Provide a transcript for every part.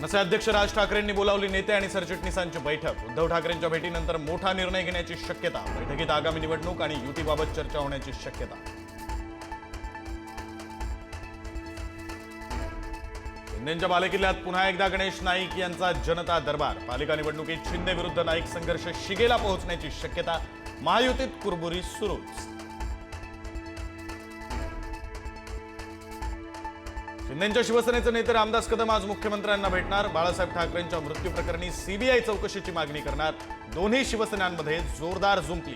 मनसे अध्यक्ष राज ठाकरेंनी बोलावली नेते आणि सरचिटणीसांची बैठक. उद्धव ठाकरेंच्या भेटीनंतर मोठा निर्णय घेण्याची शक्यता. बैठकीत आगामी निवडणूक आणि युतीबाबत चर्चा होण्याची शक्यता. शिंदेच्या बालेकिल्ल्यात पुन्हा एकदा गणेश नाईक यांचा जनता दरबार. पालिका निवडणुकीत शिंदे विरुद्ध नाईक संघर्ष शिगेला पोहोचण्याची शक्यता. महायुतीत कुरबुरी सुरूच. शिंदेच्या शिवसेनेचे नेते रामदास कदम आज मुख्यमंत्र्यांना भेटणार. बाळासाहेब ठाकरेंच्या मृत्यू प्रकरणी सीबीआय चौकशीची मागणी करणार. दोन्ही शिवसेनांमध्ये जोरदार जुंपली.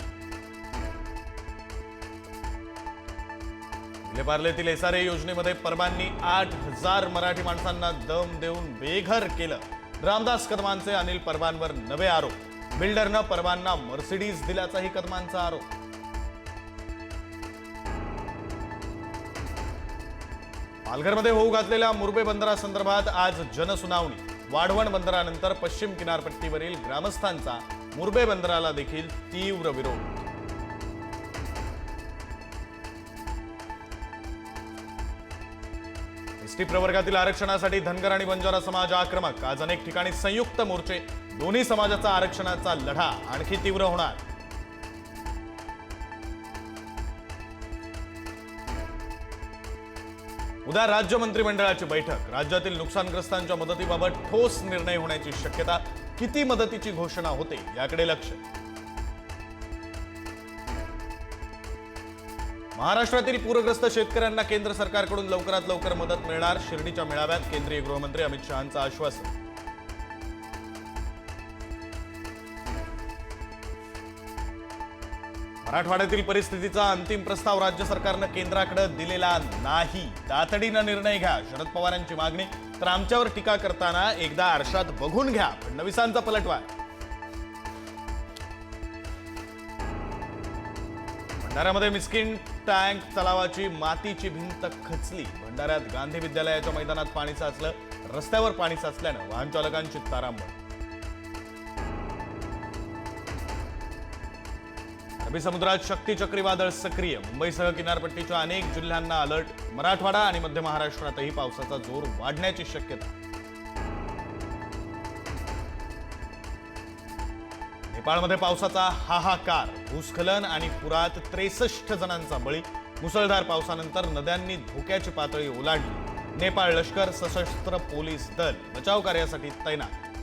विलेपार्लेतील एसआरए योजनेमध्ये परबांनी आठ हजार मराठी माणसांना दम देऊन बेघर केलं. रामदास कदमांचे अनिल परबांवर नवे आरोप. बिल्डरनं परबांना मर्सिडीज दिल्याचाही कदमांचा आरोप. पालघरमध्ये होऊ घातलेल्या मुरबे बंदरासंदर्भात आज जनसुनावणी. वाढवण बंदरानंतर पश्चिम किनारपट्टीवरील ग्रामस्थांचा मुरबे बंदराला देखील तीव्र विरोध. एसटी प्रवर्गातील आरक्षणासाठी धनगर आणि बंजारा समाज आक्रमक. आज अनेक ठिकाणी संयुक्त मोर्चे. दोन्ही समाजाचा आरक्षणाचा लढा आणखी तीव्र होणार. उद्या राज्य मंत्रिमंडळाची बैठक. राज्यातील नुकसानग्रस्तांच्या मदतीबाबत ठोस निर्णय होण्याची शक्यता किती मदतीची घोषणा होते याकडे लक्ष. महाराष्ट्रातील पूरग्रस्त शेतकऱ्यांना केंद्र सरकारकडून लवकरात लवकर मदत मिळणार शिर्डीच्या मेळाव्यात केंद्रीय गृहमंत्री अमित शहांचं आश्वासन. मराठवाड्यातील परिस्थितीचा अंतिम प्रस्ताव राज्य सरकारनं केंद्राकडे दिलेला नाही. तातडीनं निर्णय घ्या. शरद पवारांची मागणी. तर आमच्यावर टीका करताना एकदा आरशात बघून घ्या. फडणवीसांचा पलटवार भंडाऱ्यामध्ये मिस्किन टँक तलावाची मातीची भिंत खचली. भंडाऱ्यात गांधी विद्यालयाच्या मैदानात पाणी साचलं. रस्त्यावर पाणी साचल्यानं वाहन चालकांची तारांबळ. अरबी समुद्रात शक्ती चक्रीवादळ सक्रिय. मुंबईसह किनारपट्टीच्या अनेक जिल्ह्यांना अलर्ट मराठवाडा आणि मध्य महाराष्ट्रातही पावसाचा जोर वाढण्याची शक्यता. नेपाळमध्ये पावसाचा हाहाकार भूस्खलन आणि पुरात त्रेसष्ट जणांचा बळी. मुसळधार पावसानंतर नद्यांनी धोक्याची पातळी ओलांडली. नेपाळ लष्कर सशस्त्र पोलीस दल बचाव कार्यासाठी तैनात.